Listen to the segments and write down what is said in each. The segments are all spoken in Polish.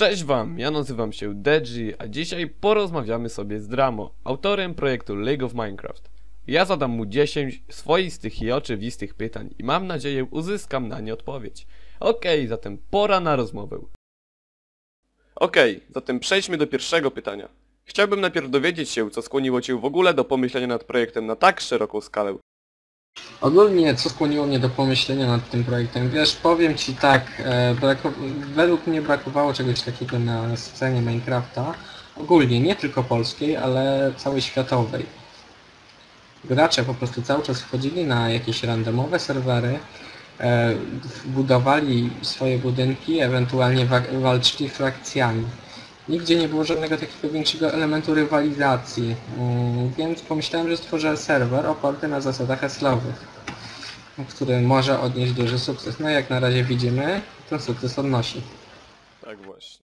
Cześć wam, ja nazywam się Deji, a dzisiaj porozmawiamy sobie z Dramo, autorem projektu League of Minecraft. Ja zadam mu 10 swoistych i oczywistych pytań i mam nadzieję uzyskam na nie odpowiedź. Okej, zatem pora na rozmowę. Okej, zatem przejdźmy do pierwszego pytania. Chciałbym najpierw dowiedzieć się, co skłoniło cię w ogóle do pomyślenia nad projektem na tak szeroką skalę. Ogólnie, co skłoniło mnie do pomyślenia nad tym projektem? Wiesz, powiem Ci tak, e, brako- według mnie brakowało czegoś takiego na scenie Minecrafta. Ogólnie, nie tylko polskiej, ale całej światowej. Gracze po prostu cały czas wchodzili na jakieś randomowe serwery, e, budowali swoje budynki, ewentualnie wa- walczyli frakcjami. Nigdzie nie było żadnego takiego większego elementu rywalizacji, mm, więc pomyślałem, że stworzę serwer oparty na zasadach haslowych, który może odnieść duży sukces. No jak na razie widzimy, ten sukces odnosi. Tak właśnie.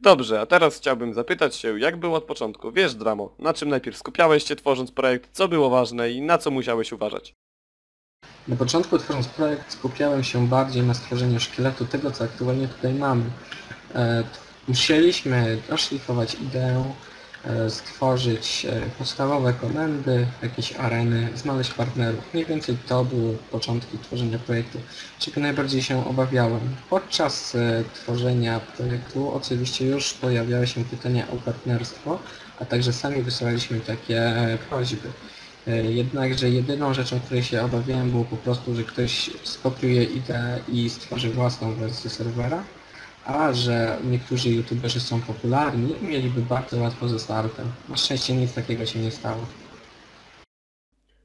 Dobrze, a teraz chciałbym zapytać się, jak było od początku? Wiesz, Dramo, na czym najpierw skupiałeś się tworząc projekt, co było ważne i na co musiałeś uważać? Na początku tworząc projekt skupiałem się bardziej na stworzeniu szkieletu tego, co aktualnie tutaj mamy. Musieliśmy doszlifować ideę, e, stworzyć e, podstawowe komendy, jakieś areny, znaleźć partnerów. Mniej więcej to były początki tworzenia projektu, czego najbardziej się obawiałem. Podczas e, tworzenia projektu oczywiście już pojawiały się pytania o partnerstwo, a także sami wysyłaliśmy takie prośby. Jednakże jedyną rzeczą, której się obawiałem było po prostu, że ktoś skopiuje ideę i stworzy własną wersję serwera, a że niektórzy youtuberzy są popularni, mieliby bardzo łatwo ze startem. Na szczęście nic takiego się nie stało.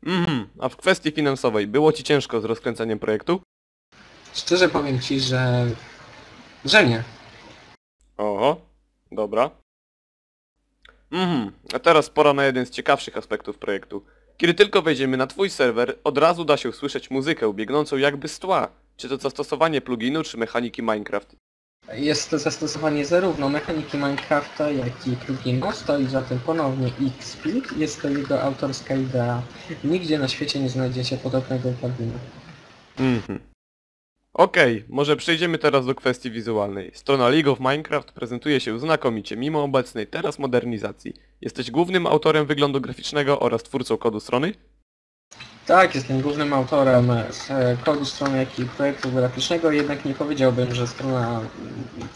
Mhm, a w kwestii finansowej było ci ciężko z rozkręcaniem projektu? Szczerze powiem Ci, że... że nie. Oho, dobra. Mhm, a teraz pora na jeden z ciekawszych aspektów projektu. Kiedy tylko wejdziemy na twój serwer, od razu da się usłyszeć muzykę biegnącą jakby z tła. Czy to zastosowanie pluginu, czy mechaniki Minecraft? Jest to zastosowanie zarówno mechaniki Minecrafta, jak i pluginu. Stoi za tym ponownie Xspeed. Jest to jego autorska idea. Nigdzie na świecie nie znajdziecie podobnego pluginu. Mhm. Okej, może przejdziemy teraz do kwestii wizualnej. Strona League of Minecraft prezentuje się znakomicie, mimo obecnej teraz modernizacji. Jesteś głównym autorem wyglądu graficznego oraz twórcą kodu strony? Tak, jestem głównym autorem e, kodu strony, jak i projektu graficznego, jednak nie powiedziałbym, że strona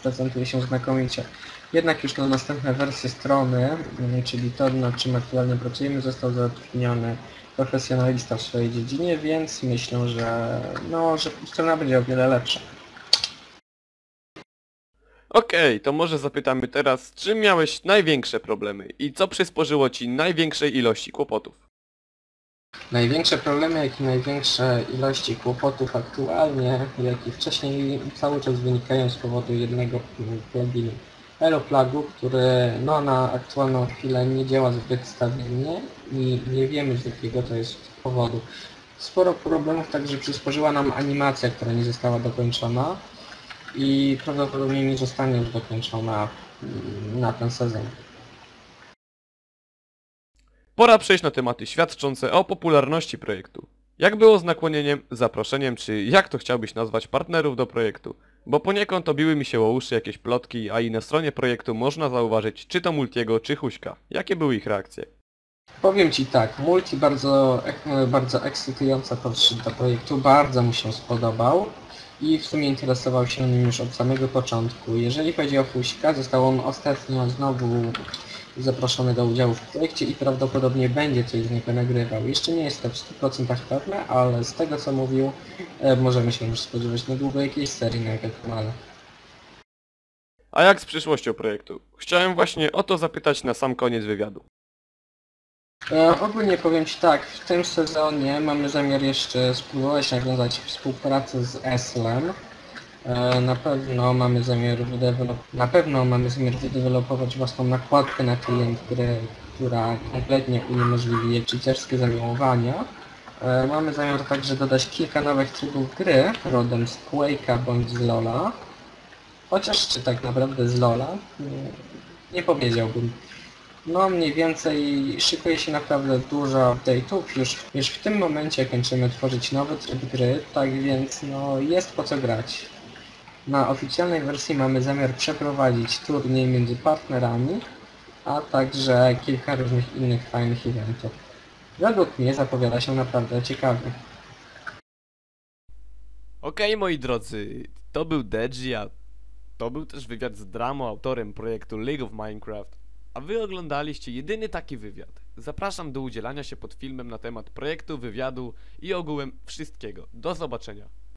prezentuje się znakomicie. Jednak już na następne wersje strony, mm, czyli to nad czym aktualnie pracujemy, został zatrudniony profesjonalista w swojej dziedzinie, więc myślę, że, no, że strona będzie o wiele lepsza. Okej, to może zapytamy teraz, czym miałeś największe problemy i co przysporzyło ci największej ilości kłopotów? Największe problemy, jak i największe ilości kłopotów aktualnie, jak i wcześniej cały czas wynikają z powodu jednego pluginu. Aeroplagu, który no, na aktualną chwilę nie działa zbyt stabilnie i nie wiemy z jakiego to jest powodu. Sporo problemów także przysporzyła nam animacja, która nie została dokończona i prawdopodobnie nie zostanie już dokończona mm, na ten sezon. Pora przejść na tematy świadczące o popularności projektu. Jak było z nakłonieniem, zaproszeniem, czy jak to chciałbyś nazwać partnerów do projektu? Bo poniekąd obiły mi się o uszy jakieś plotki, a i na stronie projektu można zauważyć czy to Multiego, czy Huśka. Jakie były ich reakcje? Powiem Ci tak, multi bardzo, bardzo ekscytująca podszedł do projektu, bardzo mu się spodobał i w sumie interesował się nim już od samego początku. Jeżeli chodzi o Fuśka, został on ostatnio znowu zaproszony do udziału w projekcie i prawdopodobnie będzie coś z niego nagrywał. Jeszcze nie jest to w 100% pewne, ale z tego co mówił, e, możemy się już spodziewać niedługo jakiejś serii na jego kanale. A jak z przyszłością projektu? Chciałem właśnie o to zapytać na sam koniec wywiadu. E, ogólnie powiem Ci tak, w tym sezonie mamy zamiar jeszcze spróbować nawiązać współpracę z Eslem. E, na pewno mamy zamiar na pewno mamy zamiar wydevelopować własną nakładkę na klient gry, która kompletnie uniemożliwi cheaterskie zamiłowania. E, mamy zamiar także dodać kilka nowych trybów gry, rodem z Quake'a bądź z Lola. Chociaż czy tak naprawdę z Lola? Nie, nie powiedziałbym. No mniej więcej szykuje się naprawdę dużo update'ów. Już, już w tym momencie kończymy tworzyć nowy tryb gry, tak więc no jest po co grać. Na oficjalnej wersji mamy zamiar przeprowadzić turniej między partnerami, a także kilka różnych innych fajnych eventów. Według mnie zapowiada się naprawdę ciekawie. Okej, moi drodzy, to był Deji, a to był też wywiad z Dramo, autorem projektu League of Minecraft. A wy oglądaliście jedyny taki wywiad. Zapraszam do udzielania się pod filmem na temat projektu, wywiadu i ogółem wszystkiego. Do zobaczenia.